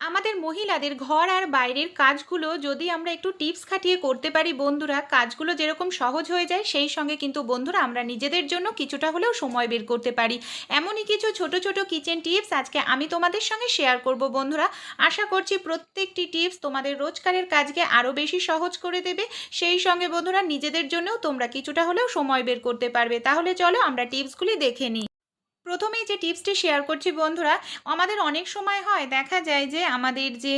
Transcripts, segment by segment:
আমাদের মহিলাদের ঘর আর বাইরের কাজগুলো যদি আমরা একটু টিপস খাটিয়ে করতে পারি বন্ধুরা, কাজগুলো যেরকম সহজ হয়ে যায়, সেই সঙ্গে কিন্তু বন্ধুরা আমরা নিজেদের জন্য কিছুটা হলেও সময় বের করতে পারি। এমনই কিছু ছোট ছোট কিচেন টিপস আজকে আমি তোমাদের সঙ্গে শেয়ার করব বন্ধুরা। আশা করছি প্রত্যেকটি টিপস তোমাদের রোজকারের কাজকে আরও বেশি সহজ করে দেবে। সেই সঙ্গে বন্ধুরা, নিজেদের জন্যও তোমরা কিছুটা হলেও সময় বের করতে পারবে। তাহলে চলো আমরা টিপসগুলি দেখে নিই। প্রথমেই যে টিপসটি শেয়ার করছি বন্ধুরা, আমাদের অনেক সময় হয়, দেখা যায় যে আমাদের যে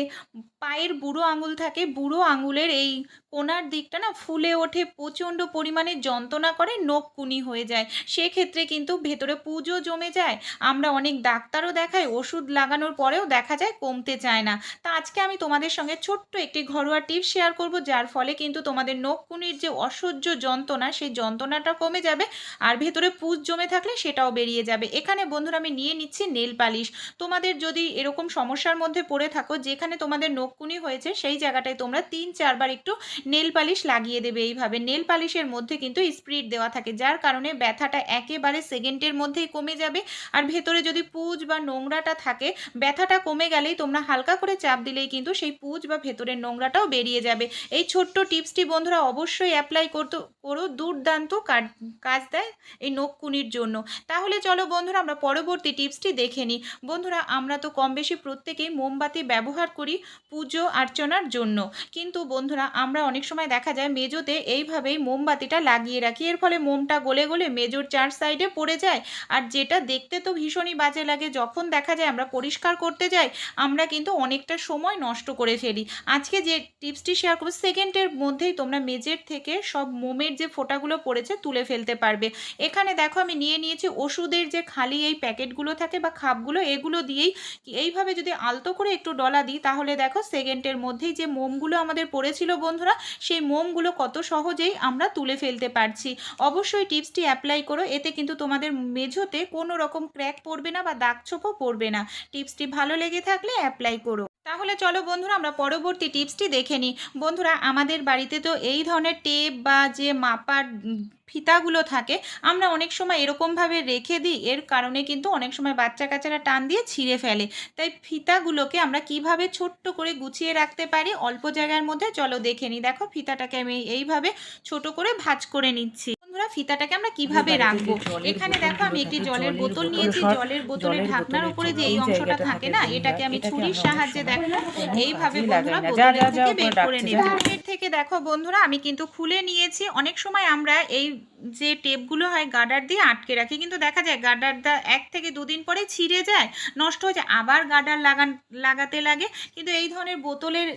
পায়ের বুড়ো আঙুল থাকে, বুড়ো আঙুলের এই কোনার দিকটা না ফুলে ওঠে, প্রচণ্ড পরিমাণে যন্ত্রণা করে, নখকুনি হয়ে যায়। সেক্ষেত্রে কিন্তু ভেতরে পুজো জমে যায়, আমরা অনেক ডাক্তারও দেখাই, ওষুধ লাগানোর পরেও দেখা যায় কমতে চায় না। তা আজকে আমি তোমাদের সঙ্গে ছোট্ট একটি ঘরোয়া টিপস শেয়ার করব, যার ফলে কিন্তু তোমাদের নখকুনির যে অসহ্য যন্ত্রণা, সেই যন্ত্রণাটা কমে যাবে, আর ভেতরে পুজ জমে থাকলে সেটাও বেরিয়ে যাবে। এখানে বন্ধুরা আমি নিয়ে নিচ্ছি নেল পালিশ। তোমাদের যদি এরকম সমস্যার মধ্যে পড়ে থাকো, যেখানে তোমাদের নখকুনি হয়েছে, সেই জায়গাটায় তোমরা তিন, চারবার একটু নেল পালিশ লাগিয়ে দেবে এইভাবে। নেল পালিশের মধ্যে কিন্তু স্প্রিট দেওয়া থাকে, যার কারণে ব্যথাটা একেবারে সেকেন্ডের মধ্যেই কমে যাবে। আর ভেতরে যদি পুজ বা নোংরাটা থাকে, ব্যথাটা কমে গেলেই তোমরা হালকা করে চাপ দিলেই কিন্তু সেই পুজ বা ভেতরের নোংরাটাও বেরিয়ে যাবে। এই ছোট্ট টিপসটি বন্ধুরা অবশ্যই অ্যাপ্লাই করতে, করো, দুর্দান্ত কাজ দেয় এই নখকুনির জন্য। তাহলে চলো বন্ধুরা, আমরা পরবর্তী টিপসটি দেখে নিই। বন্ধুরা, আমরা তো কম বেশি প্রত্যেকেই মোমবাতি ব্যবহার করি পুজো অর্চনার জন্য। কিন্তু বন্ধুরা, আমরা অনেক সময় দেখা যায় মেজোতে এইভাবেই মোমবাতিটা লাগিয়ে রাখি। এর ফলে মোমটা গলে গলে মেজোর চার সাইডে পড়ে যায়। আর যেটা দেখতে তো ভীষণই বাজে লাগে। যখন দেখা যায় আমরা পরিষ্কার করতে যাই, আমরা কিন্তু অনেকটা সময় নষ্ট করে ফেলি। আজকে যে টিপসটি শেয়ার করব সেকেন্ডের মধ্যেই তোমরা মেজের থেকে সব মোমের যে ফোঁটাগুলো পড়েছে তুলে ফেলতে পারবে। এখানে দেখো, আমি নিয়ে নিয়েছি ওষুধের যে খালি এই প্যাকেটগুলো থাকে বা খাপগুলো, এগুলো দিয়েই এইভাবে যদি আলতো করে একটু ডলা দিই, তাহলে দেখো সেকেন্ডের মধ্যেই যে মোমগুলো আমাদের পড়েছিল বন্ধুরা, সেই মোমগুলো কত সহজেই আমরা তুলে ফেলতে পারছি। অবশ্যই টিপসটি অ্যাপ্লাই করো, এতে কিন্তু তোমাদের মেঝোতে কোনো রকম ক্র্যাক পড়বে না বা দাগ ছোপও পড়বে না। টিপসটি ভালো লেগে থাকলে অ্যাপ্লাই করো। তাহলে চলো বন্ধুরা, আমরা পরবর্তী টিপসটি দেখে নিই। বন্ধুরা, আমাদের বাড়িতে তো এই ধরনের টেপ বা যে মাপার ফিতাগুলো থাকে, আমরা অনেক সময় এরকমভাবে রেখে দিই। এর কারণে কিন্তু অনেক সময় বাচ্চা কাচ্চারা টান দিয়ে ছিঁড়ে ফেলে। তাই ফিতাগুলোকে আমরা কীভাবে ছোট্ট করে গুছিয়ে রাখতে পারি? অল্প জায়গার মধ্যে চলো দেখে নিই। দেখো, ফিতাটাকে আমি এইভাবে ছোট করে ভাঁজ করে নিচ্ছি। বন্ধুরা ফিতাটাকে আমরা কীভাবে রাখব? এখানে দেখো আমি একটি জলের বোতল নিয়েছি জলের বোতলের ঢাকনার উপরে যে এই অংশটা থাকে না এটাকে আমি ছুরির সাহায্যে দেখো এইভাবে বন্ধুরা বোতলের থেকে বের করে নেব। থেকে দেখো বন্ধুরা আমি কিন্তু খুলে নিয়েছি অনেক সময় আমরা এই যে টেপগুলো হয় গার্ডার দিয়ে আটকে রাখি। কিন্তু দেখা যায় গার্ডারটা এক থেকে দুদিন পরে ছিঁড়ে যায়, নষ্ট হয়ে যায়। আবার গার্ডার লাগান, লাগাতে লাগে। কিন্তু এই ধরনের বোতলের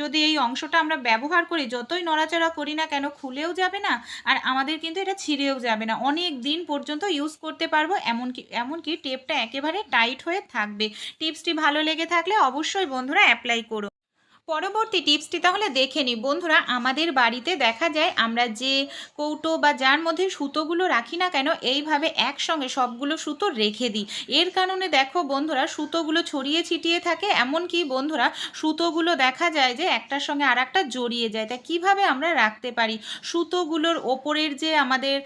যদি এই অংশটা আমরা ব্যবহার করি, যতই নড়াচড়া করি না কেন খুলেও যাবে না, আর আমাদের কিন্তু এটা ছিঁড়েও যাবে না। অনেক দিন পর্যন্ত ইউজ করতে পারব, এমনকি এমনকি টেপটা একেবারে টাইট হয়ে থাকবে। টিপসটি ভালো লেগে থাকলে অবশ্যই বন্ধুরা অ্যাপ্লাই করো। পরবর্তী টিপসটি তাহলে দেখে নিই। বন্ধুরা, আমাদের বাড়িতে দেখা যায় আমরা যে কৌটো বা যার মধ্যে সুতোগুলো রাখি না কেন, এইভাবে একসঙ্গে সবগুলো সুতো রেখে দিই। এর কারণে দেখো বন্ধুরা, সুতোগুলো ছড়িয়ে ছিটিয়ে থাকে, এমনকি বন্ধুরা, সুতোগুলো দেখা যায় যে একটার সঙ্গে আর একটা জড়িয়ে যায়। তা কীভাবে আমরা রাখতে পারি? সুতোগুলোর ওপরের যে আমাদের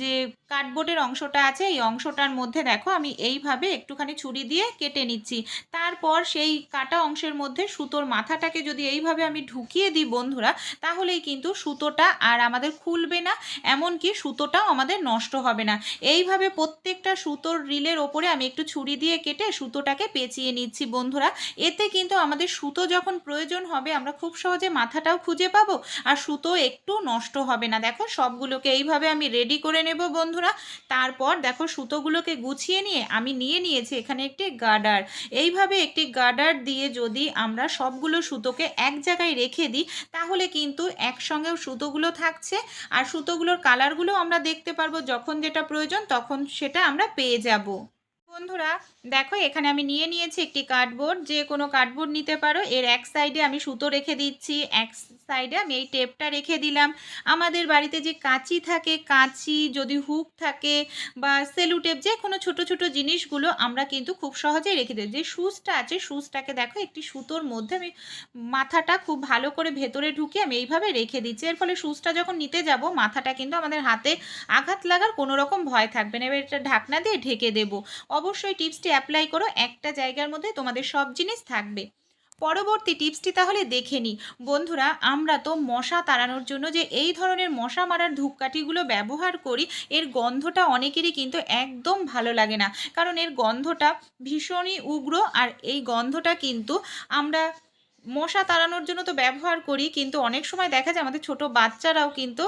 যে কার্ডবোর্ডের অংশটা আছে, এই অংশটার মধ্যে দেখো আমি এইভাবে একটুখানি ছুরি দিয়ে কেটে নিচ্ছি। তারপর সেই কাটা অংশের মধ্যে সুতোর মাথাটাকে যদি এইভাবে আমি ঢুকিয়ে দিই বন্ধুরা, তাহলেই কিন্তু সুতোটা আর আমাদের খুলবে না, এমনকি সুতোটাও আমাদের নষ্ট হবে না। এইভাবে প্রত্যেকটা সুতোর রিলের ওপরে আমি একটু ছুরি দিয়ে কেটে সুতোটাকে পেঁচিয়ে নিচ্ছি বন্ধুরা। এতে কিন্তু আমাদের সুতো যখন প্রয়োজন হবে, আমরা খুব সহজে মাথাটাও খুঁজে পাবো, আর সুতো একটু নষ্ট হবে না। দেখো, সবগুলোকে এইভাবে আমি রেডি করে নেব বন্ধুরা। তারপর দেখো, সুতোগুলোকে গুছিয়ে নিয়ে আমি নিয়ে নিয়েছি এখানে একটি গার্ডার। এইভাবে একটি গার্ডার দিয়ে যদি আমরা সবগুলো সুতোকে এক জায়গায় রেখে দিই, তাহলে কিন্তু একসঙ্গেও সুতোগুলো থাকছে। আর সুতোগুলোর কালারগুলো আমরা দেখতে পারব, যখন যেটা প্রয়োজন তখন সেটা আমরা পেয়ে যাব। বন্ধুরা, দেখো এখানে আমি নিয়ে নিয়েছি একটি কার্ডবোর্ড। যে কোনো কার্ডবোর্ড নিতে পারো। এর এক সাইডে আমি সুতো রেখে দিচ্ছি। এক সাইডে আমি এই টেপটা রেখে দিলাম। আমাদের বাড়িতে যে কাঁচি থাকে, কাঁচি যদি হুক থাকে বা সেলু টেপ, যে কোনো ছোট ছোট জিনিসগুলো আমরা কিন্তু খুব সহজেই রেখে দিই। যে সুচটা আছে, সুচটাকে দেখো, একটি সুতোর মধ্যে আমি মাথাটা খুব ভালো করে ভেতরে ঢুকে আমি এইভাবে রেখে দিচ্ছি। এর ফলে সুচটা যখন নিতে যাব, মাথাটা কিন্তু আমাদের হাতে আঘাত লাগার কোনো রকম ভয় থাকবে না। এবার এটা ঢাকনা দিয়ে ঢেকে দেবো। অবশ্যই টিপসটি অ্যাপ্লাই করো, একটা জায়গার মধ্যে তোমাদের সব জিনিস থাকবে। পরবর্তী টিপসটি তাহলে দেখে নিই। বন্ধুরা, আমরা তো মশা তাড়ানোর জন্য যে এই ধরনের মশা মারার ধূপকাঠিগুলো ব্যবহার করি, এর গন্ধটা অনেকেরই কিন্তু একদম ভালো লাগে না। কারণ এর গন্ধটা ভীষণই উগ্র আর এই গন্ধটা কিন্তু আমরা মশা তাড়ানোর জন্য তো ব্যবহার করি, কিন্তু অনেক সময় দেখা যায় আমাদের ছোট বাচ্চারাও কিন্তু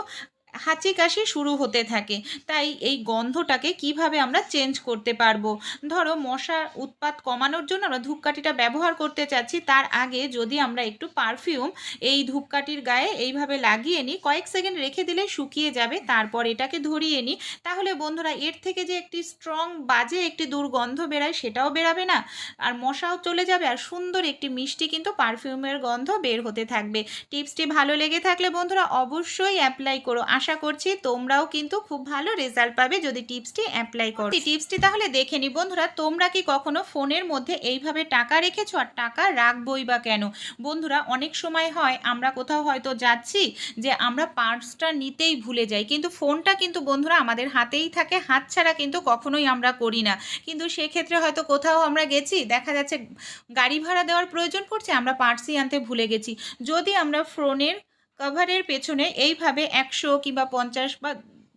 হাঁচি কাশি শুরু হতে থাকে। তাই এই গন্ধটাকে কীভাবে আমরা চেঞ্জ করতে পারব? ধরো মশার উৎপাত কমানোর জন্য আমরা ধূপকাঠিটা ব্যবহার করতে চাচ্ছি। তার আগে যদি আমরা একটু পারফিউম এই ধূপকাঠির গায়ে এইভাবে লাগিয়ে নিই, কয়েক সেকেন্ড রেখে দিলে শুকিয়ে যাবে। তারপর এটাকে ধরিয়ে নিই। তাহলে বন্ধুরা, এর থেকে যে একটি স্ট্রং বাজে একটি দুর্গন্ধ বেরায়, সেটাও বেরাবে না। আর মশাও চলে যাবে। আর সুন্দর একটি মিষ্টি কিন্তু পারফিউমের গন্ধ বের হতে থাকবে। টিপসটি ভালো লেগে থাকলে বন্ধুরা, অবশ্যই অ্যাপ্লাই করো। আশা করছি তোমরাও কিন্তু খুব ভালো রেজাল্ট পাবে যদি টিপসটি অ্যাপ্লাই করো। টিপসটি তাহলে দেখে নি বন্ধুরা, তোমরা কি কখনো ফোনের মধ্যে এইভাবে টাকা রেখেছো আর টাকা রাখবই বা কেন? বন্ধুরা, অনেক সময় হয় আমরা কোথাও হয়তো যাচ্ছি যে আমরা পার্সটা নিতেই ভুলে যাই, কিন্তু ফোনটা কিন্তু বন্ধুরা আমাদের হাতেই থাকে, হাত ছাড়া কিন্তু কখনোই আমরা করি না। কিন্তু সেক্ষেত্রে হয়তো কোথাও আমরা গেছি, দেখা যাচ্ছে গাড়ি ভাড়া দেওয়ার প্রয়োজন পড়ছে, আমরা পার্সই আনতে ভুলে গেছি। যদি আমরা ফোনের কভারের পেছনে এইভাবে একশো কিংবা পঞ্চাশ বা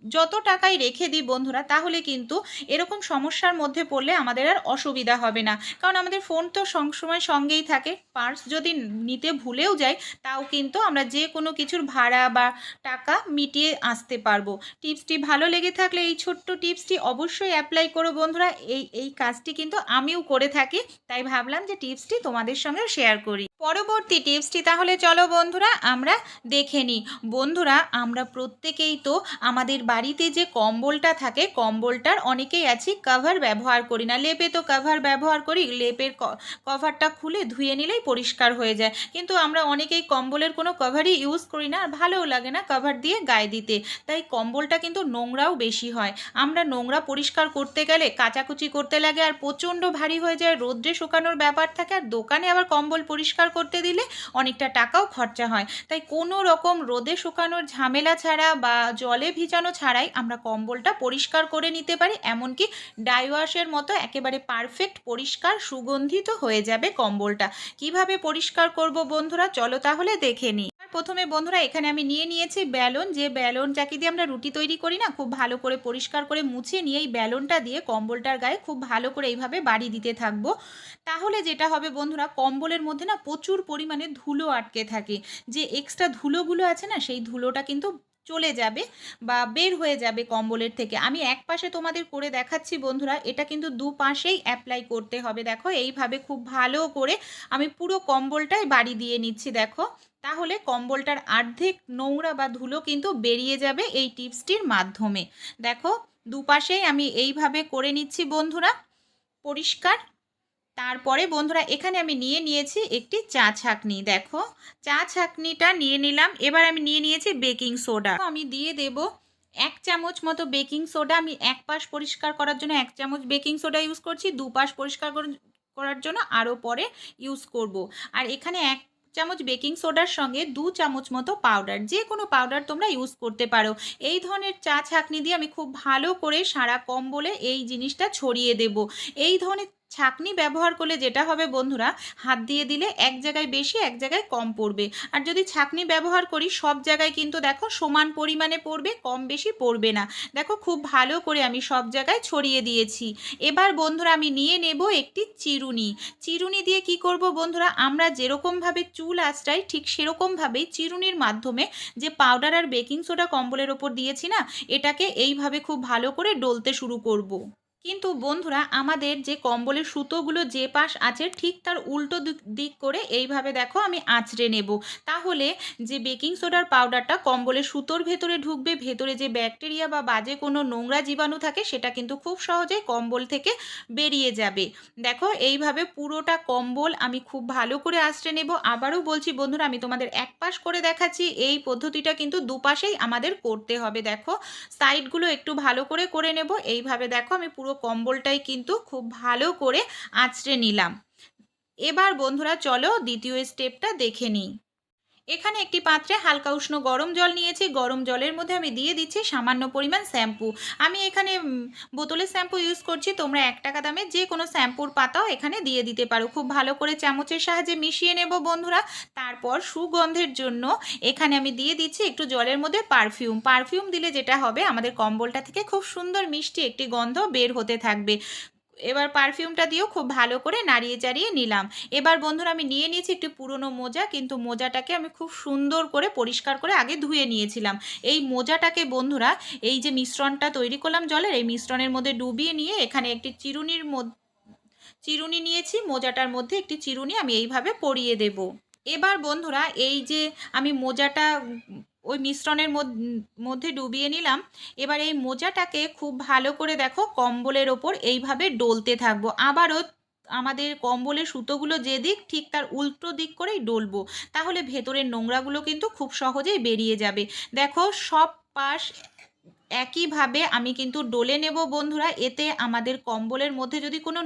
যত টাকাই রেখে দিই বন্ধুরা, তাহলে কিন্তু এরকম সমস্যার মধ্যে পড়লে আমাদের আর অসুবিধা হবে না। কারণ আমাদের ফোন তো সবসময় সঙ্গেই থাকে। পার্স যদি নিতে ভুলেও যাই, তাও কিন্তু আমরা যে কোনো কিছুর ভাড়া বা টাকা মিটিয়ে আসতে পারব। টিপসটি ভালো লেগে থাকলে এই ছোট্ট টিপসটি অবশ্যই অ্যাপ্লাই করো বন্ধুরা। এই এই কাজটি কিন্তু আমিও করে থাকি, তাই ভাবলাম যে টিপসটি তোমাদের সঙ্গে শেয়ার করি। পরবর্তী টিপসটি তাহলে চলো বন্ধুরা আমরা দেখে নিই। বন্ধুরা, আমরা প্রত্যেকেই তো আমাদের বাড়িতে যে কম্বলটা থাকে, কম্বলটার অনেকেই আছি কভার ব্যবহার করি না। লেপে তো কভার ব্যবহার করি, লেপের কভারটা খুলে ধুয়ে নিলেই পরিষ্কার হয়ে যায়। কিন্তু আমরা অনেকেই কম্বলের কোনো কভারই ইউজ করি না, আর ভালোও লাগে না কভার দিয়ে গায়ে দিতে। তাই কম্বলটা কিন্তু নোংরাও বেশি হয়। আমরা নোংরা পরিষ্কার করতে গেলে কাচাকুচি করতে লাগে, আর প্রচণ্ড ভারী হয়ে যায়, রোদ্রে শুকানোর ব্যাপার থাকে, আর দোকানে আবার কম্বল পরিষ্কার করতে দিলে অনেকটা টাকাও খরচা হয়। তাই কোনো রকম রোদে শুকানোর ঝামেলা ছাড়া বা জলে ভিজানো ছাড়াই আমরা কম্বলটা পরিষ্কার করে নিতে পারি, এমনকি ডাইওয়াশের মতো একেবারে পারফেক্ট পরিষ্কার সুগন্ধিত হয়ে যাবে কম্বলটা। কীভাবে পরিষ্কার করব বন্ধুরা? চলো তাহলে দেখে নিই। প্রথমে বন্ধুরা এখানে আমি নিয়ে নিয়েছি ব্যালন। যে ব্যালন চাকি দিয়ে আমরা রুটি তৈরি করি না, খুব ভালো করে পরিষ্কার করে মুছে নিয়ে এই ব্যালনটা দিয়ে কম্বলটার গায়ে খুব ভালো করে এইভাবে বাড়ি দিতে থাকব। তাহলে যেটা হবে বন্ধুরা, কম্বলের মধ্যে না প্রচুর পরিমাণে ধুলো আটকে থাকে। যে এক্সট্রা ধুলোগুলো আছে না, সেই ধুলোটা কিন্তু চলে যাবে বা বের হয়ে যাবে কম্বলের থেকে। আমি এক পাশে তোমাদের করে দেখাচ্ছি বন্ধুরা, এটা কিন্তু দু পাশেই অ্যাপ্লাই করতে হবে। দেখো, এইভাবে খুব ভালো করে আমি পুরো কম্বলটাই বাড়ি দিয়ে নিচ্ছি, দেখো। তাহলে কম্বলটার অর্ধেক নোংরা বা ধুলো কিন্তু বেরিয়ে যাবে এই টিপসটির মাধ্যমে। দেখো, দুপাশেই আমি এইভাবে করে নিচ্ছি বন্ধুরা, পরিষ্কার। তারপরে বন্ধুরা, এখানে আমি নিয়ে নিয়েছি একটি চা ছাকনি। দেখো, চা ছাকনিটা নিয়ে নিলাম, এবার আমি নিয়ে নিয়েছি বেকিং সোডা। আমি দিয়ে দেব এক চামচ মতো বেকিং সোডা। আমি এক পাশ পরিষ্কার করার জন্য এক চামচ বেকিং সোডা ইউজ করছি, দুপাশ পরিষ্কার করার জন্য আরও পরে ইউজ করব। আর এখানে এক চামচ বেকিং সোডার সঙ্গে দু চামচ মতো পাউডার, যে কোনো পাউডার তোমরা ইউজ করতে পারো। এই ধরনের চা ছাঁকনি দিয়ে আমি খুব ভালো করে সারা কম্বলে এই জিনিসটা ছড়িয়ে দেব। এই ধরনের ছাকনি ব্যবহার করলে যেটা হবে বন্ধুরা, হাত দিয়ে দিলে এক জায়গায় বেশি, এক জায়গায় কম পড়বে। আর যদি ছাকনি ব্যবহার করি, সব জায়গায় কিন্তু দেখো সমান পরিমাণে পড়বে, কম বেশি পড়বে না। দেখো খুব ভালো করে আমি সব জায়গায় ছড়িয়ে দিয়েছি। এবার বন্ধুরা আমি নিয়ে নেব একটি চিরুনি। চিরুনি দিয়ে কি করব বন্ধুরা, আমরা যেরকমভাবে চুল আঁচড়াই, ঠিক সেরকমভাবেই চিরুনির মাধ্যমে যে পাউডার আর বেকিং সোডা কম্বলের ওপর দিয়েছি না, এটাকে এইভাবে খুব ভালো করে ডলতে শুরু করব। কিন্তু বন্ধুরা, আমাদের যে কম্বলের সুতোগুলো যে পাশ আছে, ঠিক তার উল্টো দিক করে এইভাবে দেখো আমি আঁচড়ে নেব। তাহলে যে বেকিং সোডার পাউডারটা কম্বলের সুতোর ভেতরে ঢুকবে, ভেতরে যে ব্যাকটেরিয়া বা বাজে কোনো নোংরা জীবাণু থাকে, সেটা কিন্তু খুব সহজেই কম্বল থেকে বেরিয়ে যাবে। দেখো, এইভাবে পুরোটা কম্বল আমি খুব ভালো করে আঁচড়ে নেব। আবারও বলছি বন্ধুরা, আমি তোমাদের এক পাশ করে দেখাচ্ছি। এই পদ্ধতিটা কিন্তু দুপাশেই আমাদের করতে হবে। দেখো, সাইডগুলো একটু ভালো করে করে নেব। এইভাবে দেখো আমি পুরো কম্বলটাই কিন্তু খুব ভালো করে আঁচড়ে নিলাম। এবার বন্ধুরা চলো দ্বিতীয় স্টেপটা দেখে নিই। এখানে একটি পাত্রে হালকা উষ্ণ গরম জল নিয়েছি। গরম জলের মধ্যে আমি দিয়ে দিচ্ছি সামান্য পরিমাণ শ্যাম্পু। আমি এখানে বোতলের শ্যাম্পু ইউজ করছি। তোমরা এক টাকা দামে যে কোনো শ্যাম্পুর পাতাও এখানে দিয়ে দিতে পারো। খুব ভালো করে চামচের সাহায্যে মিশিয়ে নেব বন্ধুরা। তারপর সুগন্ধের জন্য এখানে আমি দিয়ে দিচ্ছি একটু জলের মধ্যে পারফিউম। পারফিউম দিলে যেটা হবে, আমাদের কম্বলটা থেকে খুব সুন্দর মিষ্টি একটি গন্ধ বের হতে থাকবে। এবার পারফিউমটা দিয়েও খুব ভালো করে নাড়িয়ে চাড়িয়ে নিলাম। এবার বন্ধুরা আমি নিয়ে নিয়েছি একটি পুরনো মোজা, কিন্তু মোজাটাকে আমি খুব সুন্দর করে পরিষ্কার করে আগে ধুয়ে নিয়েছিলাম। এই মোজাটাকে বন্ধুরা, এই যে মিশ্রণটা তৈরি করলাম জলের, এই মিশ্রণের মধ্যে ডুবিয়ে নিয়ে এখানে একটি চিরুনির মধ্যে চিরুনি নিয়েছি, মোজাটার মধ্যে একটি চিরুনি আমি এইভাবে পরিয়ে দেব। এবার বন্ধুরা, এই যে আমি মোজাটা ওই মিশ্রণের মধ্য- ডুবিয়ে নিলাম। এবার এই মোজাটাকে খুব ভালো করে দেখো কম্বলের ওপর এইভাবে ডলতে থাকব। আবারও আমাদের কম্বলের সুতোগুলো যে দিক, ঠিক তার উল্টো দিক করেই ডলবো। তাহলে ভেতরের নোংরাগুলো কিন্তু খুব সহজেই বেরিয়ে যাবে। দেখো সব পাশ একইভাবে আমি কিন্তু ডলে নেব বন্ধুরা। এতে আমাদের কম্বলের মধ্যে যদি কোনো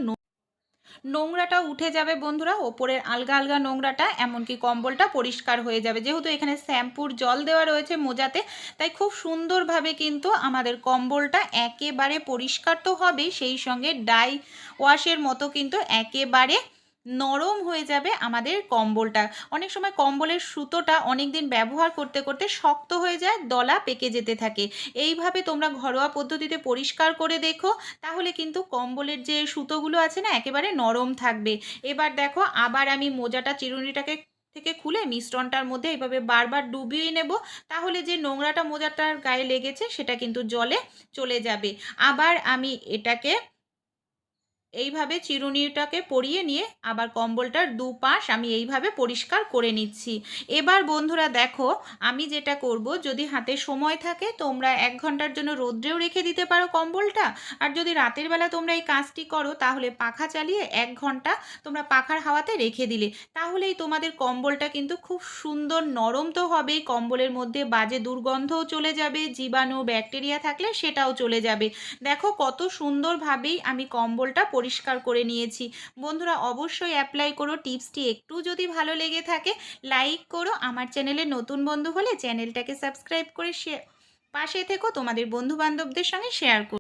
নোংরাটা উঠে যাবে বন্ধুরা, ওপরের আলগা আলগা নোংরাটা, এমনকি কম্বলটা পরিষ্কার হয়ে যাবে। যেহেতু এখানে শ্যাম্পুর জল দেওয়া রয়েছে মোজাতে, তাই খুব সুন্দরভাবে কিন্তু আমাদের কম্বলটা একেবারে পরিষ্কার তো হবেই, সেই সঙ্গে ডাই ওয়াশের মতো কিন্তু একেবারে নরম হয়ে যাবে আমাদের কম্বলটা। অনেক সময় কম্বলের সুতোটা অনেক দিন ব্যবহার করতে করতে শক্ত হয়ে যায়, দলা পেকে যেতে থাকে। এইভাবে তোমরা ঘরোয়া পদ্ধতিতে পরিষ্কার করে দেখো, তাহলে কিন্তু কম্বলের যে সুতোগুলো আছে না, একেবারে নরম থাকবে। এবার দেখো, আবার আমি মোজাটা, চিরুনিটাকে থেকে খুলে মিশ্রণটার মধ্যে এইভাবে বারবার ডুবিয়ে নেব, তাহলে যে নোংরাটা মোজাটার গায়ে লেগেছে, সেটা কিন্তু জলে চলে যাবে। আবার আমি এটাকে এইভাবে চিরুনিটাকে পরিয়ে নিয়ে আবার কম্বলটার দুপাশ আমি এইভাবে পরিষ্কার করে নিচ্ছি। এবার বন্ধুরা দেখো, আমি যেটা করব, যদি হাতে সময় থাকে তোমরা এক ঘণ্টার জন্য রোদ্রেও রেখে দিতে পারো কম্বলটা। আর যদি রাতের বেলা তোমরা এই কাজটি করো, তাহলে পাখা চালিয়ে এক ঘণ্টা তোমরা পাখার হাওয়াতে রেখে দিলে। তাহলেই তোমাদের কম্বলটা কিন্তু খুব সুন্দর নরম তো হবেই, কম্বলের মধ্যে বাজে দুর্গন্ধও চলে যাবে, জীবাণু, ব্যাকটেরিয়া থাকলে সেটাও চলে যাবে। দেখো কত সুন্দরভাবেই আমি কম্বলটা পরিষ্কার করে নিয়েছি। বন্ধুরা অবশ্যই অ্যাপ্লাই করো। টিপসটি একটু যদি ভালো লেগে থাকে লাইক করো। আমার চ্যানেলে নতুন বন্ধু হলে চ্যানেলটাকে সাবস্ক্রাইব করে পাশে থেকো। তোমাদের বন্ধু বান্ধবদের সঙ্গে শেয়ার করো।